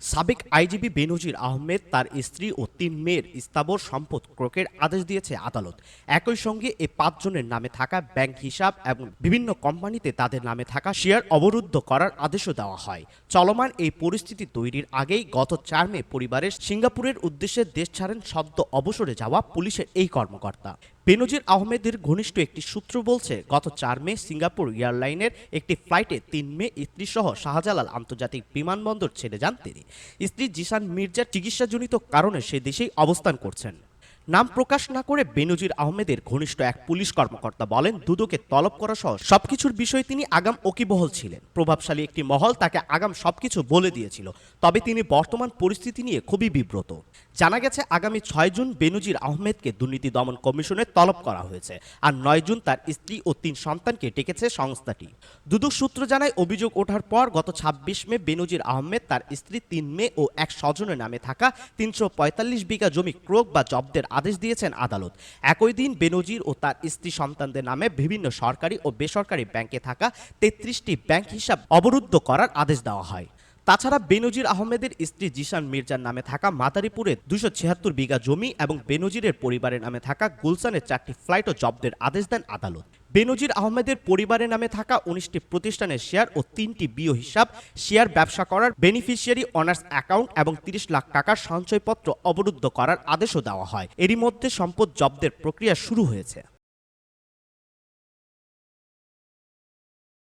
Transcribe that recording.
সাবেক আইজিবি বেনজির আহমেদ তার স্ত্রী ও তিন মেয়ের স্থাবর সম্পদ ক্রোকের আদেশ দিয়েছে আদালত। একই সঙ্গে এ পাঁচজনের নামে থাকা ব্যাংক হিসাব এবং বিভিন্ন কোম্পানিতে তাদের নামে থাকা শেয়ার অবরুদ্ধ করার আদেশও দেওয়া হয়। চলমান এই পরিস্থিতি তৈরির আগেই গত চার মে পরিবারের সিঙ্গাপুরের উদ্দেশ্যে দেশ ছাড়েন সদ্য অবসরে যাওয়া পুলিশের এই কর্মকর্তা। বেনজির আহমেদের ঘনিষ্ঠ একটি সূত্র বলছে, গত চার মে সিঙ্গাপুর এয়ারলাইনের একটি ফ্লাইটে তিন মে স্ত্রী সহ শাহজালাল আন্তর্জাতিক বিমানবন্দর ছেড়ে যান তিনি। স্ত্রী জিসান মির্জার চিকিৎসাজনিত কারণে সে দেশেই অবস্থান করছেন। নাম প্রকাশ না করে বেনজির আহমেদের ঘনিষ্ঠ এক পুলিশ কর্মকর্তা বলেন, দুদকে তলব করা সহ সবকিছুর বিষয়ে তিনি আগাম ওকিবহল ছিলেন। প্রভাবশালী একটি মহল তাকে আগাম সবকিছু বলে দিয়েছিল, তবে তিনি বর্তমান পরিস্থিতি নিয়ে খুবই বিব্রত। জানা গেছে, আগামী ছয় জুন বেনুজির আহমেদকে দুর্নীতি দমন কমিশনে তলব করা হয়েছে আর নয় জুন তার স্ত্রী ও তিন সন্তানকে ডেকেছে সংস্থাটি। দুদক সূত্র জানায়, অভিযোগ ওঠার পর গত ছাব্বিশ মে বেনুজির আহমেদ তার স্ত্রী তিন মে ও এক স্বজনের নামে থাকা তিনশো পঁয়তাল্লিশ বিঘা জমি ক্রোক বা জব্দের আদেশ দিয়েছেন আদালত। একই দিন বেনজির ও তার স্ত্রী সন্তানদের নামে বিভিন্ন সরকারি ও বেসরকারি ব্যাংকে থাকা তেত্রিশটি ব্যাংক হিসাব অবরুদ্ধ করার আদেশ দেওয়া হয়। তাছাড়া বেনজির আহমেদের স্ত্রী জিশান মির্জার নামে থাকা মাতারিপুরে দুশো ছিয়াত্তর বিঘা জমি এবং বেনজিরের পরিবারের নামে থাকা গুলশানের চারটি ফ্লাইটও জব্দের আদেশ দেন আদালত। বেনজির আহমেদের পরিবারের নামে থাকা উনিশটি প্রতিষ্ঠানের শেয়ার ও তিনটি বিও হিসাব, শেয়ার ব্যবসা করার বেনিফিশিয়ারি অনার্স অ্যাকাউন্ট এবং তিরিশ লাখ টাকার সঞ্চয়পত্র অবরুদ্ধ করার আদেশও দেওয়া হয়। এরই মধ্যে সম্পদ জব্দের প্রক্রিয়া শুরু হয়েছে।